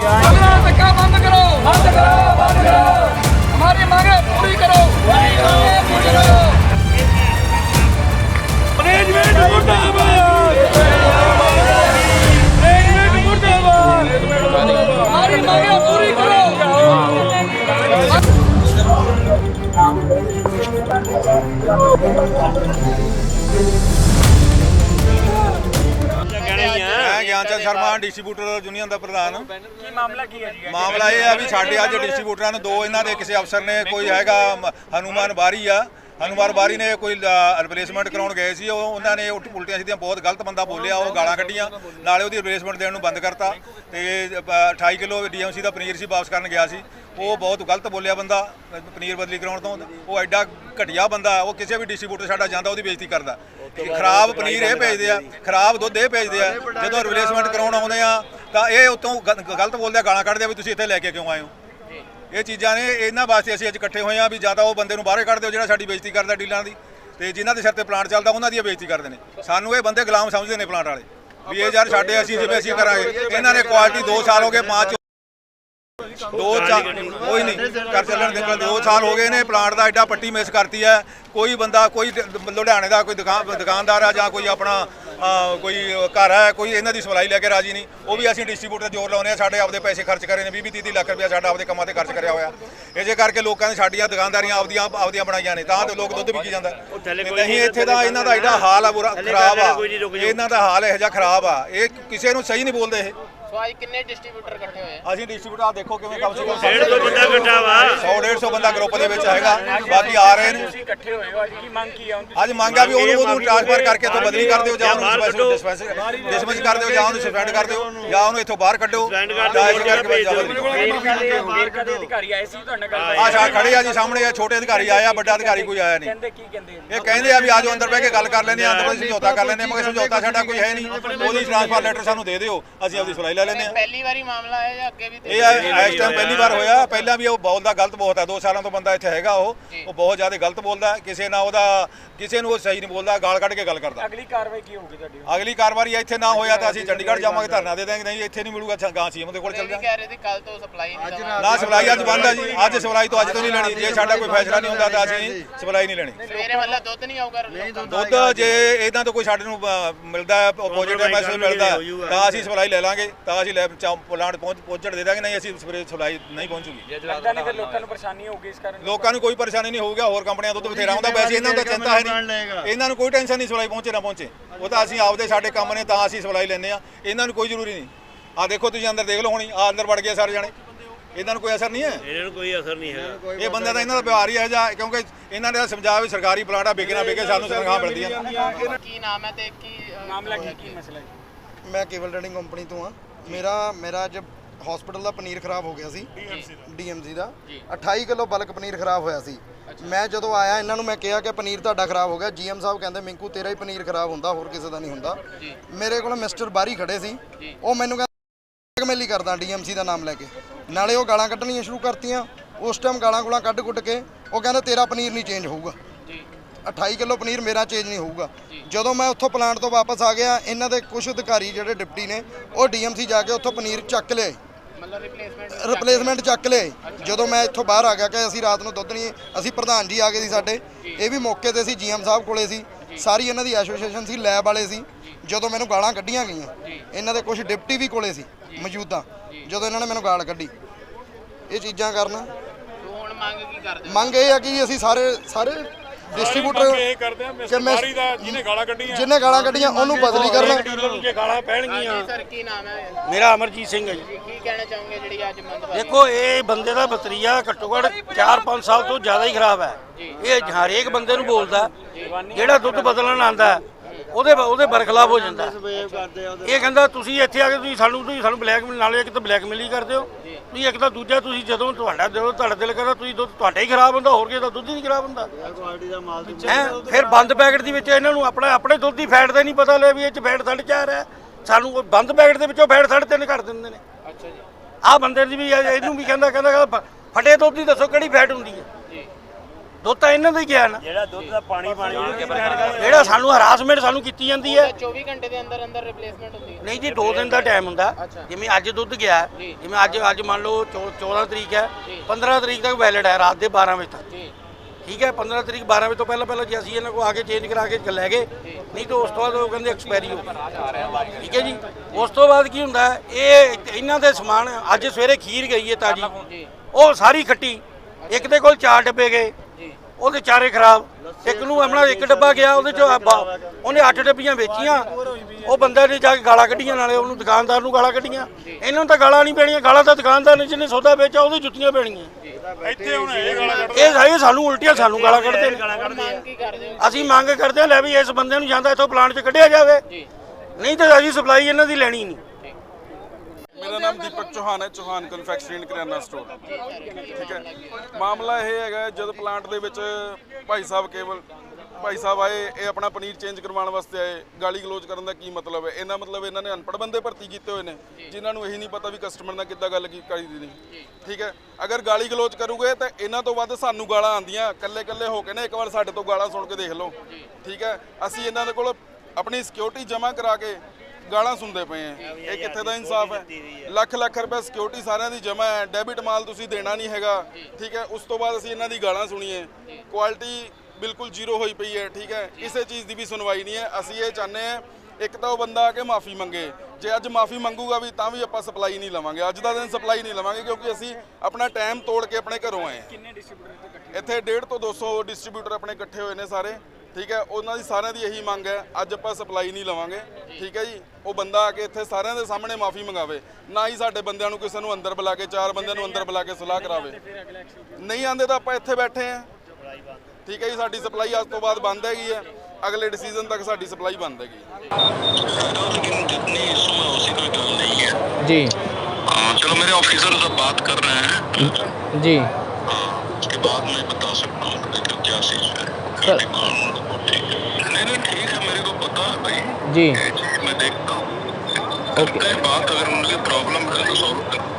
Guys. ਮੈਂ Gianchand Sharma distributor union ਦਾ ਪ੍ਰਧਾਨ। ਕੀ ਮਾਮਲਾ ਕੀ ਹੈ ਜੀ? ਮਾਮਲਾ ਇਹ ਆ ਵੀ ਸਾਡੇ ਅੱਜ ਡਿਸਟ੍ਰੀਬਿਊਟਰਾਂ ਨੂੰ ਦੋ ਇਹਨਾਂ ਦੇ ਕਿਸੇ ਅਫਸਰ ਨੇ ਕੋਈ ਹੈਗਾ ਹਨੂਮਾਨ ਬਾਰੀ ਆ। ਹਨੂਮਾਨ ਬਾਰੀ ਨੇ ਕੋਈ ਰਿਪਲੇਸਮੈਂਟ ਕਰਾਉਣ ਗਏ ਸੀ ਉਹ ਉਹਨਾਂ ਨੇ ਉਲਟ- ਉਲਟੀਆਂ ਸਿੱਧੀਆਂ ਬਹੁਤ ਗਲਤ ਬੰਦਾ ਬੋਲਿਆ ਉਹ ਗਾਲਾਂ ਕੱਢੀਆਂ। ਨਾਲੇ ਉਹਦੀ ਰਿਪਲੇਸਮੈਂਟ ਦੇਣ ਨੂੰ ਬੰਦ ਕਰਤਾ। ਤੇ ਅ, 28 ਕਿਲੋ ਡੀਐਮਸੀ ਦਾ ਪਨੀਰ ਸੀ ਵਾਪਸ ਕਰਨ ਗਿਆ ਸੀ। ਉਹ ਬਹੁਤ ਗਲਤ ਬੋਲਿਆ ਬੰਦਾ ਪਨੀਰ ਬਦਲੀ ਕਰਾਉਣ ਤੋਂ। ਉਹ ਐਡਾ ਘਟੀਆ ਬੰਦਾ ਉਹ ਕਿਸੇ ਵੀ ਡਿਸਟ੍ਰੀਬਿਊਟਰ ਸਾਡਾ ਜਾਂਦਾ ਉਹਦੀ ਬੇਇੱਜ਼ਤੀ ਕਰਦਾ। ਖਰਾਬ ਪਨੀਰ ਇਹ ਭੇਜਦੇ ਆ ਖਰਾਬ ਦੁੱਧ ਇਹ ਭੇਜਦੇ ਆ। ਜਦੋਂ ਰਿਪਲੇਸਮੈਂਟ ਕਰਾਉਣ ਆਉਂਦੇ ਆ ਤਾਂ ਇਹ ਉਤੋਂ ਗਲਤ ਬੋਲਦੇ ਆ ਗਾਲਾਂ ਕੱਢਦੇ ਆ ਵੀ ਤੁਸੀਂ ਇੱਥੇ ਲੈ ਕੇ ਕਿਉਂ ਆਏ ਹੋ? ਇਹ ਚੀਜ਼ਾਂ ਨੇ, ਇਹਨਾਂ ਵਾਸਤੇ ਅਸੀਂ ਅੱਜ ਇਕੱਠੇ ਹੋਏ ਆ ਵੀ ਜਾਂ ਤਾਂ ਉਹ ਬੰਦੇ ਨੂੰ ਬਾਹਰੇ ਕੱਢ ਦਿਓ ਜਿਹੜਾ ਸਾਡੀ ਬੇਇੱਜ਼ਤੀ ਕਰਦਾ ਡੀਲਾਂ ਦੀ ਤੇ ਜਿਨ੍ਹਾਂ ਦੇ ਸਿਰ ਤੇ ਪਲਾਂਟ ਚੱਲਦਾ ਉਹਨਾਂ ਦੀ ਇਹ ਬੇਇੱਜ਼ਤੀ ਕਰਦੇ ਨੇ। ਸਾਨੂੰ ਇਹ ਬੰਦੇ ਗੁਲਾਮ ਸਮਝਦੇ ਨੇ ਪਲਾਂਟ ਵਾਲੇ ਵੀ ਇਹ ਯਾਰ ਸਾਡੇ ਅਸੀਂ ਜਿਵੇਂ ਅਸੀਂ ਕਰਾਂਗੇ। ਇਹਨਾਂ ਨੇ ਕੁਆਲਿਟੀ 2 ਸਾਲ ਹੋ ਗਏ ਪੰਜ ਦੋ ਚਾਰ ਕੋਈ ਨਹੀਂ ਕਰ ਚੱਲਣ ਦੇ ਦੋ। ਸਾਲ ਹੋ ਗਏ ਨੇ ਪਲਾਂਟ ਦਾ ਐਡਾ ਪੱਟੀ ਮਿਸ ਕਰਤੀ ਹੈ। ਕੋਈ ਬੰਦਾ ਕੋਈ ਲੁਧਿਆਣੇ ਦਾ ਕੋਈ ਦੁਕਾਨ ਦੁਕਾਨਦਾਰ ਆ ਜਾਂ ਕੋਈ ਆਪਣਾ ਕੋਈ ਘਰ ਹੈ ਕੋਈ ਇਹਨਾਂ ਦੀ ਸਪਲਾਈ ਲੈ ਕੇ ਰਾਜੀ ਨਹੀਂ। ਉਹ ਵੀ ਅਸੀਂ ਡਿਸਟ੍ਰੀਬਿਊਟਰ ਜ਼ੋਰ ਲਾਉਂਦੇ ਆ ਸਾਡੇ ਆਪਦੇ ਪੈਸੇ ਖਰਚ ਕਰੇ ਨੇ 20 30 ਲੱਖ ਰੁਪਇਆ ਸਾਡਾ ਆਪਦੇ ਕੰਮਾਂ ਤੇ ਖਰਚ ਕਰਿਆ ਹੋਇਆ। ਇਸੇ ਕਰਕੇ ਲੋਕਾਂ ਨੇ ਸਾਡੀਆਂ ਦੁਕਾਨਦਾਰੀਆਂ ਆਪਦੀਆਂ ਆਪਦੀਆਂ ਬਣਾਈਆਂ ਨੇ ਤਾਂ ਤੇ ਲੋਕ ਦੁੱਧ ਵਿਕੀ ਜਾਂਦਾ। ਨਹੀਂ ਇੱਥੇ ਦਾ ਇਹਨਾਂ ਦਾ ਐਡਾ ਹਾਲ ਆ ਬੁਰਾ ਖਰਾਬ ਆ। ਇਹਨਾਂ ਦਾ ਹਾਲ ਇਹੋ ਜਿਹਾ ਖਰਾਬ ਆ। ਇਹ ਕਿਸੇ ਨੂੰ ਸਹੀ ਨਹੀਂ ਬੋਲਦੇ ਇਹ। ਸੋ ਅੱਜ ਕਿੰਨੇ ਡਿਸਟ੍ਰੀਬਿਊਟਰ ਇਕੱਠੇ ਹੋਏ ਆ? ਅਸੀਂ ਡਿਸਟ੍ਰੀਬਿਊਟਰ ਆ ਦੇਖੋ ਕਿਵੇਂ ਕਮ ਸੇ ਕਮ 150 ਬੰਦਾ ਇਕੱਠਾ ਵਾ। 100 150 ਬੰਦਾ ਗਰੁੱਪ ਦੇ ਵਿੱਚ ਹੈਗਾ। ਬਾਕੀ ਆ ਰਹੇ ਨੇ। ਤੁਸੀਂ ਇਕੱਠੇ ਹੋਏ ਹੋ ਅੱਜ ਕੀ ਮੰਗ ਕੀ ਆ ਅੱਜ ਮੰਗ ਆ ਵੀ ਉਹਨੂੰ ਉਹਨੂੰ ਟ੍ਰਾਂਸਫਰ ਕਰਕੇ ਇੱਥੋਂ ਬਦਲੀ ਕਰ ਦਿਓ ਜਾਂ ਉਹਨੂੰ ਡਿਸਪੈਂਸ ਡਿਸਮਿਸ ਕਰ ਦਿਓ ਜਾਂ ਉਹਨੂੰ ਸਸਪੈਂਡ ਕਰ ਦਿਓ ਜਾਂ ਉਹਨੂੰ ਇੱਥੋਂ ਬਾਹਰ ਕੱਢੋ। Suspend ਕਰ ਦਿਓ। ਅਮਰੀਕਾ ਦੇ ਅਧਿਕਾਰੀ ਆਏ ਸੀ ਤੁਹਾਡੇ ਨਾਲ ਗੱਲ ਆ ਖੜੇ ਆ ਜੀ ਸਾਹਮਣੇ ਆ ਛੋਟੇ ਅਧਿਕਾਰੀ ਆਏ ਆ ਵੱਡਾ ਅਧਿਕਾਰੀ ਕੋਈ ਆਇਆ ਨਹੀਂ। ਕਹਿੰਦੇ ਕੀ ਕਹਿੰਦੇ? ਇਹ ਕਹਿੰਦੇ ਆ ਵੀ ਆਜੋ ਅੰਦਰ ਬਹਿ ਕੇ ਗੱਲ ਕਰ ਲੈਂਦੇ ਆ ਅੰਦਰ ਬਹਿ ਕੇ ਸਮਝੌਤਾ ਕਰ ਲੈਂਦੇ ਆ ਮਗਰ ਸਮਝੌਤਾ ਸਾਡਾ ਕੋਈ ਹੈ ਨਹੀਂ। ਉਹਦੀ ਟ੍ਰਾਂਸਫਰ ਲੈਟਰ ਸਾਨੂੰ ਦੇ ਦਿਓ ਅਸੀਂ ਆਪਦੀ ਸੁਣਾਈ ਲੈ ਲੈਂਦੇ ਆ। ਪਹਿਲੀ ਵਾਰੀ ਮਾਮਲਾ ਆਇਆ ਜਾਂ ਅੱਗੇ ਵੀ ਤੇ ਇਹ ਆ- ਇਸ ਟਾਈਮ ਪਹਿਲੀ ਵਾਰ ਹੋਇਆ। ਪਹਿਲਾਂ ਵੀ ਉਹ ਬੋਲਦਾ ਗਲਤ ਬਹੁਤ ਹੈ 2 ਸਾਲਾਂ ਤੋਂ ਬੰਦਾ ਇੱਥੇ ਹੈਗਾ ਉਹ। ਉਹ ਬਹੁਤ ਜ਼ਿਆਦਾ ਗਲਤ ਬੋਲਦਾ ਕਿਸੇ ਨਾਲ ਉਹਦਾ ਕਿਸੇ ਨੂੰ ਉਹ ਸਹੀ ਨਹੀਂ ਬੋਲਦਾ। ਗਾਲ ਕੱਢ ਕੇ ਗੱਲ ਕਰਦਾ। ਅਗਲੀ ਕਾਰਵਾਈ ਕੀ ਹੋਊਗੀ ਤੁਹਾਡੀ? ਅਗਲੀ ਕਾਰਵਾਈ ਇੱਥੇ ਨਾ ਹੋਇਆ ਤਾਂ ਅਸੀਂ ਚੰਡੀਗੜ੍ਹ ਜਾਵਾਂਗੇ ਧਰਨਾ ਦੇ ਦਾਂਗੇ ਨਹੀਂ ਇੱਥੇ ਨਹੀਂ ਮਿਲੂਗਾ ਅੱਛਾ ਗਾਂ ਸੀਐਮ ਦੇ ਕੋਲ ਚੱਲ ਵੀ ਜਾਵਾਂਗੇ। ਕਹਿ ਰਹੇ ਸੀ ਕੱਲ ਤੋਂ ਸਪਲਾਈ ਨਹੀਂ ਦਵਾਂਗੇ। ਨਾ ਸਪਲਾਈ ਅੱਜ ਬੰਦ ਹੈ ਜੀ। ਅੱਜ ਸਪਲਾਈ ਤੋਂ ਅੱਜ ਤੋਂ ਨਹੀਂ ਲੈਣੀ। ਜੇ ਸਾਡਾ ਕੋਈ ਫੈਸਲਾ ਨਹੀਂ ਹੁੰਦਾ ਤਾਂ ਅਸੀਂ ਸਪਲਾਈ ਨਹੀਂ ਲੈਣੀ। ਸਵੇਰੇ ਮਤਲਬ ਦੁੱਧ ਨਹੀਂ ਆਊਗਾ ਦੁੱਧ ਜੇ। ਇਹਨਾਂ ਤੋਂ ਕੋਈ ਸਾਡੇ ਨੂੰ ਅ, ਮਿਲਦਾ ਹੈ ਪੋਜ਼ਿਟਿਵ ਮੈਸੇਜ ਮਿਲਦਾ ਹੈ, ਤਾਂ ਅਸੀਂ ਸਪਲਾਈ ਲੈ ਲਾਂਗੇ। ਤਾਂ ਅਸੀਂ ਲੈ ਪਲਾਂਟ ਪਹੁੰਚ ਪਹੁੰਚਣ ਦੇ ਦਾਂਗੇ ਨਹੀਂ ਅਸੀਂ ਸਪਰੇ ਸਪਲਾਈ ਨਹੀਂ ਪਹੁੰਚੂਗੀ। ਲੱਗਦਾ ਨਹੀਂ ਫਿਰ ਲੋਕਾਂ ਨੂੰ ਪਰੇਸ਼ਾਨੀ ਹੋਊਗੀ ਇਸ ਕਾਰਨ? ਲੋਕਾਂ ਨੂੰ ਕੋਈ ਪਰੇਸ਼ਾਨੀ ਨਹੀਂ ਹੋਊਗਾ ਹੋਰ ਕੰਪਨੀਆਂ ਦੁੱਧ ਬਥੇਰਾ ਆਉਂਦਾ ਵੈਸੇ ਇਹਨਾਂ ਨੂੰ ਤਾਂ ਚਿੰਤਾ ਹੈ ਨਹੀਂ। ਇਹਨਾਂ ਨੂੰ ਕੋਈ ਟੈਨਸ਼ਨ ਨਹੀਂ ਸਪਲਾਈ ਪਹੁੰਚੇ ਨਾ ਪਹੁੰਚੇ। ਉਹ ਤਾਂ ਅਸੀਂ ਆਪਦੇ ਸਾਡੇ ਕੰਮ ਨੇ ਤਾਂ ਅਸੀਂ ਸਪਲਾਈ ਲੈਂਦੇ ਆ ਇਹਨਾਂ ਨੂੰ ਕੋਈ ਜ਼ਰੂਰੀ ਨਹੀਂ। ਆ ਦੇਖੋ ਤੁਸੀਂ ਅੰਦਰ ਦੇਖ ਲਓ ਹੁਣੀ ਆ ਅੰਦਰ ਵੜ ਗਏ ਸਾਰੇ ਜਾਣੇ। ਇਹਨਾਂ ਨੂੰ ਕੋਈ ਅਸਰ ਨਹੀਂ ਹੈ? ਇਹਨਾਂ ਨੂੰ ਕੋਈ ਅਸਰ ਨਹੀਂ ਹੈਗਾ। ਇਹ ਬੰਦਾ ਤਾਂ ਇਹਨਾਂ ਦਾ ਵਿਵਹਾਰ ਹੀ ਹੈ ਜਾਂ ਕਿਉਂਕਿ ਇਹਨਾਂ ਨੇ ਸਮਝਾਇਆ ਵੀ ਸਰਕਾਰੀ ਪਲਾਟ ਆ ਵਿਕੇ ਨਾ ਵਿਕੇ ਸਾਨੂੰ ਤਨਖਾਹ ਮਿਲਦੀਆਂ ਕੀ ਨਾਮ ਹੈ ਤੇ ਕੀ ਮਾਮਲਾ ਕੀ ਕੀ ਮਸਲਾ ਹੈ? ਮੈਂ ਕੇਬਲ ਟ੍ਰੇਡਿੰਗ ਕੰਪਨੀ ਤੋਂ ਆ ਮੇਰਾ ਮੇਰਾ ਜਬ ਹਸਪੀਟਲ ਦਾ ਪਨੀਰ ਖਰਾਬ ਹੋ ਗਿਆ ਸੀ। ਡੀਐਮਸੀ ਦਾ। 28 ਕਿਲੋ ਬਲਕ ਪਨੀਰ ਖਰਾਬ ਹੋਇਆ ਸੀ। ਮੈਂ ਜਦੋਂ ਆਇਆ ਇਹਨਾਂ ਨੂੰ ਮੈਂ ਕਿਹਾ ਕਿ ਪਨੀਰ ਤੁਹਾਡਾ ਖਰਾਬ ਹੋ ਗਿਆ। ਜੀਐਮ ਸਾਹਿਬ ਕਹਿੰਦੇ ਮਿੰਕੂ ਤੇਰਾ ਹੀ ਪਨੀਰ ਖਰਾਬ ਹੁੰਦਾ ਹੋਰ ਕਿਸੇ ਦਾ ਨਹੀਂ ਹੁੰਦਾ। ਮੇਰੇ ਕੋਲ ਮਿਸਟਰ ਬਾਰੀ ਖੜੇ ਸੀ। ਉਹ ਮੈਨੂੰ ਕਹਿੰਦਾ ਬਲੈਕਮੇਲ ਹੀ ਕਰਦਾ ਡੀਐਮਸੀ ਦਾ ਨਾਮ ਲੈ ਕੇ। ਨਾਲੇ ਉਹ ਗਾਲਾਂ ਕੱਢਣੀਆਂ ਸ਼ੁਰੂ ਕਰਤੀਆਂ। ਉਸ ਟਾਈਮ ਗਾਲਾਂ ਗੁਲਾਂ ਕੱਢ ਕੁੱਟ ਕੇ ਉਹ ਕਹਿੰਦਾ ਤੇਰਾ ਪਨੀਰ ਨਹੀਂ ਚੇਂਜ ਹੋਊਗਾ। 28 ਕਿਲੋ ਪਨੀਰ ਮੇਰਾ ਚੇਂਜ ਨਹੀਂ ਹੋਊਗਾ। ਜਦੋਂ ਮੈਂ ਉੱਥੋਂ ਪਲਾਂਟ ਤੋਂ ਵਾਪਸ ਆ ਗਿਆ ਇਹਨਾਂ ਦੇ ਕੁਝ ਅਧਿਕਾਰੀ ਜਿਹੜੇ ਡਿਪਟੀ ਨੇ ਉਹ ਡੀਐਮਸੀ ਜਾ ਕੇ ਉੱਥੋਂ ਪਨੀਰ ਚੱਕ ਲਿਆਏ ਮਤਲਬ ਰਿਪਲੇਸਮੈਂਟ ਰਿਪਲੇਸਮੈਂਟ ਚੱਕ ਲਿਆਏ ਜਦੋਂ ਮੈਂ ਇੱਥੋਂ ਬਾਹਰ ਆ ਗਿਆ ਕਿ ਅਸੀਂ ਰਾਤ ਨੂੰ ਦੁੱਧ ਨਹੀਂ ਅਸੀਂ ਪ੍ਰਧਾਨ ਜੀ ਆ ਗਏ ਸੀ ਸਾਡੇ। ਇਹ ਵੀ ਮੌਕੇ ਤੇ ਸੀ ਜੀਐਮ ਸਾਹਿਬ ਕੋਲੇ ਸੀ। ਸਾਰੀ ਇਹਨਾਂ ਦੀ ਐਸੋਸੀਏਸ਼ਨ ਸੀ ਲੈਬ ਵਾਲੇ ਸੀ। ਜਦੋਂ ਮੈਨੂੰ ਗਾਲਾਂ ਕੱਢੀਆਂ ਗਈਆਂ ਇਹਨਾਂ ਦੇ ਕੁਝ ਡਿਪਟੀ ਵੀ ਕੋਲੇ ਸੀ ਮੌਜੂਦਾ। ਜਦੋਂ ਇਹਨਾਂ ਨੇ ਮੈਨੂੰ ਗਾਲ ਕੱਢੀ। ਇਹ ਚੀਜ਼ਾਂ ਕਰਨ। ਕੀ ਕਰਦੇ ਮੰਗ ਇਹ ਆ ਕਿ ਅਸੀਂ ਸਾਰੇ ਸਾਰੇ ਡਿਸਟ੍ਰੀਬਿਊਟਰ ਇਹ ਕਰਦੇ ਆ ਮਿਸਟਰ ਬਾਰੀ ਦਾ ਜਿਹਨੇ ਗਾਲਾਂ ਕੱਢੀਆਂ ਜਿਹਨੇ ਗਾਲਾਂ ਕੱਢੀਆਂ ਉਹਨੂੰ ਬਦਲੀ ਕਰਨਾ। ਜੇ ਗਾਲਾਂ ਪੈਣਗੀਆਂ। ਜੀ ਸਰ ਕੀ ਨਾਮ ਹੈ? ਮੇਰਾ ਅਮਰਜੀਤ ਸਿੰਘ ਹੈ ਜੀ। ਜੀ, ਕੀ ਕਹਿਣਾ ਚਾਹੋਗੇ ਜਿਹੜੀ ਅੱਜ ਮੰਦਵਾਈ ਦੇਖੋ ਇਹ ਬੰਦੇ ਦਾ ਬਤਰੀਆ ਘੱਟੋ ਘੱਟ 4-5 ਸਾਲ ਤੋਂ ਜ਼ਿਆਦਾ ਹੀ ਖਰਾਬ ਹੈ। ਇਹ ਹਰੇਕ ਬੰਦੇ ਨੂੰ ਬੋਲਦਾ ਜਿਹੜਾ ਦੁੱਧ ਬਦਲਣ ਆਂਦਾ ਉਹਦੇ ਉਹਦੇ ਬਰਖਲਾਫ ਹੋ ਜਾਂਦਾ। ਇਹ ਕਹਿੰਦਾ ਤੁਸੀਂ ਇੱਥੇ ਆ ਕੇ ਤੁਸੀਂ ਸਾਨੂੰ ਤੁਸੀਂ ਸਾਨੂੰ ਬਲੈਕਮੇਲ ਨਾਲੇ ਇੱਕ ਤਾਂ ਬਲੈਕਮੇਲ ਹੀ ਕਰਦੇ ਹੋ। ਤੁਸੀਂ ਇੱਕ ਤਾਂ ਦੂਜਾ ਤੁਸੀਂ ਜਦੋਂ ਤੁਹਾਡਾ ਜਦੋਂ ਤੁਹਾਡਾ ਦਿਲ ਕਰਦਾ ਤੁਸੀਂ ਦੁੱਧ ਤੁਹਾਡਾ ਹੀ ਖਰਾਬ ਹੁੰਦਾ ਹੋਰ ਕਿਸੇ ਦਾ ਦੁੱਧ ਹੀ ਨਹੀਂ ਖਰਾਬ ਹੁੰਦਾ। ਹੈ? ਫਿਰ ਬੰਦ ਪੈਕਟ ਦੇ ਵਿੱਚ ਇਹਨਾਂ ਨੂੰ ਆਪਣਾ ਆਪਣੇ ਦੁੱਧ ਦੀ ਫੈਟ ਦਾ ਨਹੀਂ ਪਤਾ ਲੈ ਵੀ ਇਹ ਚ ਫੈਟ ਸਾਢੇ ਚਾਰ ਹੈ। ਸਾਨੂੰ ਉਹ ਬੰਦ ਪੈਕਟ ਦੇ ਵਿੱਚੋਂ ਫੈਟ ਸਾਢੇ ਤਿੰਨ ਕੱਢ ਦਿੰਦੇ ਨੇ। ਅੱਛਾ ਜੀ। ਆਹ ਬੰਦੇ ਦੀ ਵੀ ਇਹ- ਇਹਨੂੰ ਵੀ ਕਹਿੰਦਾ ਕਹਿੰਦਾ ਫਟੇ ਦੁੱਧ ਦੀ ਦੱਸੋ ਕਿਹੜੀ ਫੈਟ ਹੁੰਦੀ ਹੈ। ਦੁੱਧ ਤਾਂ ਇਹਨਾਂ ਦਾ ਹੀ ਗਿਆ ਨਾ। ਜਿਹੜਾ ਦੁੱਧ ਦਾ ਪਾਣੀ ਪਾਣੀ ਜਿਹੜਾ ਸਾਨੂੰ ਹਰਾਸਮੈਂਟ ਸਾਨੂੰ ਕੀਤੀ ਜਾਂਦੀ ਹੈ। 24 ਘੰਟੇ ਦੇ ਅੰਦਰ ਅੰਦਰ ਰਿਪਲੇਸਮੈਂਟ ਹੁੰਦੀ ਹੈ। ਨਹੀਂ ਜੀ 2 ਦਿਨ ਦਾ ਟਾਈਮ ਹੁੰਦਾ। ਜਿਵੇਂ ਅੱਜ ਦੁੱਧ ਗਿਆ। ਜਿਵੇਂ ਅੱਜ ਅੱਜ ਮੰਨ ਲਓ ਚੌ- 14 ਤਰੀਕ ਹੈ 15 ਤਰੀਕ ਤੱਕ ਵੈਲਿਡ ਹੈ ਰਾਤ ਦੇ 12 ਵਜੇ ਤੱਕ। ਠੀਕ ਹੈ 15 ਤਰੀਕ 12 ਵਜੇ ਤੋਂ ਪਹਿਲਾਂ ਪਹਿਲਾਂ ਜੇ ਅਸੀਂ ਇਹਨਾਂ ਕੋ ਆ ਕੇ ਚੇਂਜ ਕਰਾ ਕੇ ਲੈ ਗਏ ਨਹੀਂ ਤਾਂ ਉਸ ਤੋਂ ਬਾਅਦ ਉਹ ਕਹਿੰਦੇ ਐਕਸਪਾਇਰੀ ਹੋ ਗਈ। ਠੀਕ ਹੈ ਜੀ। ਉਸ ਤੋਂ ਬਾਅਦ ਕੀ ਹੁੰਦਾ ਇਹ ਇਹਨਾਂ ਦੇ ਸਮਾਨ ਅੱਜ ਸਵੇਰੇ ਖੀਰ ਗਈ ਹੈ ਤਾਜੀ। ਉਹ ਸਾਰੀ ਖੱਟੀ। ਇੱਕ ਦੇ ਕੋਲ ਚਾਰ ਡੱਬੇ ਗਏ। ਉਹਦੇ ਚਾਰੇ ਖਰਾਬ। ਇੱਕ ਨੂੰ ਆਪਣਾ ਇੱਕ ਡੱਬਾ ਗਿਆ ਉਹਦੇ ਚੋਂ ਬਾ- ਉਹਨੇ ਅੱਠ ਡੱਬੀਆਂ ਵੇਚੀਆਂ। ਉਹ ਬੰਦਾ ਨੇ ਜਾ ਕੇ ਗਾਲਾਂ ਕੱਢੀਆਂ ਨਾਲੇ ਉਹਨੂੰ ਦੁਕਾਨਦਾਰ ਨੂੰ ਗਾਲਾਂ ਕੱਢੀਆਂ। ਇਹਨਾਂ ਨੂੰ ਤਾਂ ਗਾਲਾਂ ਨਹੀਂ ਪੈਣੀਆਂ ਗਾਲਾਂ ਤਾਂ ਦੁਕਾਨਦਾਰ ਨੇ ਜਿਹਨੇ ਸੌਦਾ ਵੇਚਿਆ ਉਹਦੀ ਜੁੱਤੀਆਂ ਪੈਣੀਆਂ। ਇੱਥੇ ਹੁਣ ਇਹ ਗਾਲਾਂ ਕੱਢ ਇਹ ਸਾਈ ਸਾਨੂੰ ਉਲਟੀਆਂ ਸਾਨੂੰ ਗਾਲਾਂ ਕੱਢਦੇ ਨੇ। ਅਸੀਂ ਮੰਗ ਕਰਦੇ ਹਾਂ ਲੈ ਵੀ ਇਸ ਬੰਦੇ ਨੂੰ ਜਾਂਦਾ ਇੱਥੋਂ ਪਲਾਂਟ 'ਚ ਕੱਢਿਆ ਜਾਵੇ। ਨਹੀਂ ਤਾਂ ਅਸੀਂ ਸਪਲਾਈ ਇਹਨਾਂ ਦੀ ਲੈਣੀ ਨਹੀਂ। ਮੇਰਾ ਨਾਮ ਦੀਪਕ ਚੌਹਾਨ ਹੈ, Chauhan confectionery and Kiryana store ਠੀਕ ਹੈ। ਮਾਮਲਾ ਇਹ ਹੈਗਾ ਜਦ ਪਲਾਂਟ ਦੇ ਵਿੱਚ ਭਾਈ ਸਾਹਿਬ ਕੇਵਲ, ਭਾਈ ਸਾਹਿਬ ਆਏ, ਇਹ ਆਪਣਾ ਪਨੀਰ ਚੇਂਜ ਕਰਵਾਉਣ ਵਾਸਤੇ ਆਏ, ਗਾਲੀ ਗਲੋਚ ਕਰਨ ਦਾ ਕੀ ਮਤਲਬ ਹੈ? ਇਹਨਾਂ ਮਤਲਬ ਇਹਨਾਂ ਨੇ ਅਨਪੜ੍ਹ ਬੰਦੇ ਭਰਤੀ ਕੀਤੇ ਹੋਏ ਨੇ, ਜਿਨ੍ਹਾਂ ਨੂੰ ਇਹੀ ਨਹੀਂ ਪਤਾ ਵੀ ਕਸਟਮਰ ਨਾਲ ਕਿੱਦਾਂ ਗੱਲ ਕੀ ਕਰੀਦੀ ਨਹੀਂ ਠੀਕ ਹੈ। ਅਗਰ ਗਾਲੀ ਗਲੋਚ ਕਰੂਗੇ ਤਾਂ ਇਹਨਾਂ ਤੋਂ ਵੱਧ ਸਾਨੂੰ ਗਾਲਾਂ ਆਉਂਦੀਆਂ ਕੱਲੇ ਕੱਲੇ ਹੋ ਕੇ ਨਾ ਇੱਕ ਵਾਰ ਸਾਡੇ ਤੋਂ ਗਾਲਾਂ ਸੁਣ ਕੇ ਦੇਖ ਲਓ। ਠੀਕ ਹੈ। ਅਸੀਂ ਇਹਨਾਂ ਦੇ ਕੋਲ ਆਪਣੀ ਸਿਕਿਉਰਿਟੀ ਜਮ੍ਹਾਂ ਕਰਾ ਕੇ ਗਾਲਾਂ ਸੁਣਦੇ ਪਏ ਆ। ਇਹ ਕਿੱਥੇ ਦਾ ਇਨਸਾਫ ਹੈ? ਲੱਖ ਲੱਖ ਰੁਪਏ ਸਿਕਿਉਰਿਟੀ ਸਾਰਿਆਂ ਦੀ ਜਮ੍ਹਾਂ ਹੈ। ਡੈਬਿਟ ਮਾਲ ਤੁਸੀਂ ਦੇਣਾ ਨਹੀਂ ਹੈਗਾ। ਠੀਕ ਹੈ ਉਸ ਤੋਂ ਬਾਅਦ ਅਸੀਂ ਇਹਨਾਂ ਦੀ ਗਾਲਾਂ ਸੁਣੀਏ ਕੁਆਲਿਟੀ ਬਿਲਕੁਲ ਜ਼ੀਰੋ ਹੋਈ ਪਈ ਹੈ ਠੀਕ ਹੈ। ਕਿਸੇ ਚੀਜ਼ ਦੀ ਵੀ ਸੁਣਵਾਈ ਨਹੀਂ ਹੈ। ਅਸੀਂ ਇਹ ਚਾਹੁੰਦੇ ਹਾਂ ਇੱਕ ਤਾਂ ਉਹ ਬੰਦਾ ਆ ਕੇ ਮਾਫੀ ਮੰਗੇ। ਜੇ ਅੱਜ ਮਾਫੀ ਮੰਗੂਗਾ ਵੀ ਤਾਂ ਵੀ ਆਪਾਂ ਸਪਲਾਈ ਨਹੀਂ ਲਵਾਂਗੇ। ਅੱਜ ਦਾ ਦਿਨ ਸਪਲਾਈ ਨਹੀਂ ਲਵਾਂਗੇ ਕਿਉਂਕਿ ਅਸੀਂ ਆਪਣਾ ਟਾਈਮ ਤੋੜ ਕੇ ਆਪਣੇ ਘਰੋਂ ਆਏ ਹਾਂ। ਕਿੰਨੇ ਡਿਸਟ੍ਰੀਬਿਊਟਰ ਇੱਥੇ 1.5 ਤੋਂ 200 ਡਿਸਟ੍ਰੀਬਿਊਟਰ ਆਪਣੇ ਇਕੱਠੇ ਹੋਏ ਨੇ ਸਾਰੇ। ਠੀਕ ਹੈ ਉਹਨਾਂ ਦੀ ਸਾਰਿਆਂ ਦੀ ਇਹੀ ਮੰਗ ਹੈ ਅੱਜ ਆਪਾਂ ਸਪਲਾਈ ਨਹੀਂ ਲਵਾਂਗੇ ਠੀਕ ਹੈ ਜੀ ਉਹ ਬੰਦਾ ਆ ਕੇ ਇੱਥੇ ਸਾਰਿਆਂ ਦੇ ਸਾਹਮਣੇ ਮਾਫੀ ਮੰਗਾਵੇ ਨਾ ਹੀ ਸਾਡੇ ਬੰਦਿਆਂ ਨੂੰ ਕਿਸੇ ਨੂੰ ਅੰਦਰ ਬੁਲਾ ਕੇ ਚਾਰ ਬੰਦਿਆਂ ਨੂੰ ਅੰਦਰ ਬੁਲਾ ਕੇ ਸਲਾਹ ਕਰਾਵੇ ਨਹੀਂ ਆਂਦੇ ਤਾਂ ਆਪਾਂ ਇੱਥੇ ਬੈਠੇ ਆ ਠੀਕ ਹੈ ਜੀ ਸਾਡੀ ਸਪਲਾਈ ਅੱਜ ਤੋਂ ਬਾਅਦ ਬੰਦ ਹੈਗੀ ਹੈ ਅਗਲੇ ਡਿਸੀਜਨ ਤੱਕ ਸਾਡੀ ਸਪਲਾਈ ਬੰਦ ਹੈਗੀ ਹੈ जितनी इशू है उसी कोई गल नहीं है ਜੀ हाँ चलो मेरे ऑफिसर से बात कर रहे हैं ਜੀ हाँ उसके बाद मैं बता सकता हूँ कि क्या चीज़ है क्योंकि कानून तो ठीक है नहीं नहीं ठीक है मेरे को पता है भाई जी ये चीज़ मैं देखता हूँ करते हैं बात अगर उनकी प्रॉब्लम है तो सॉल्व करते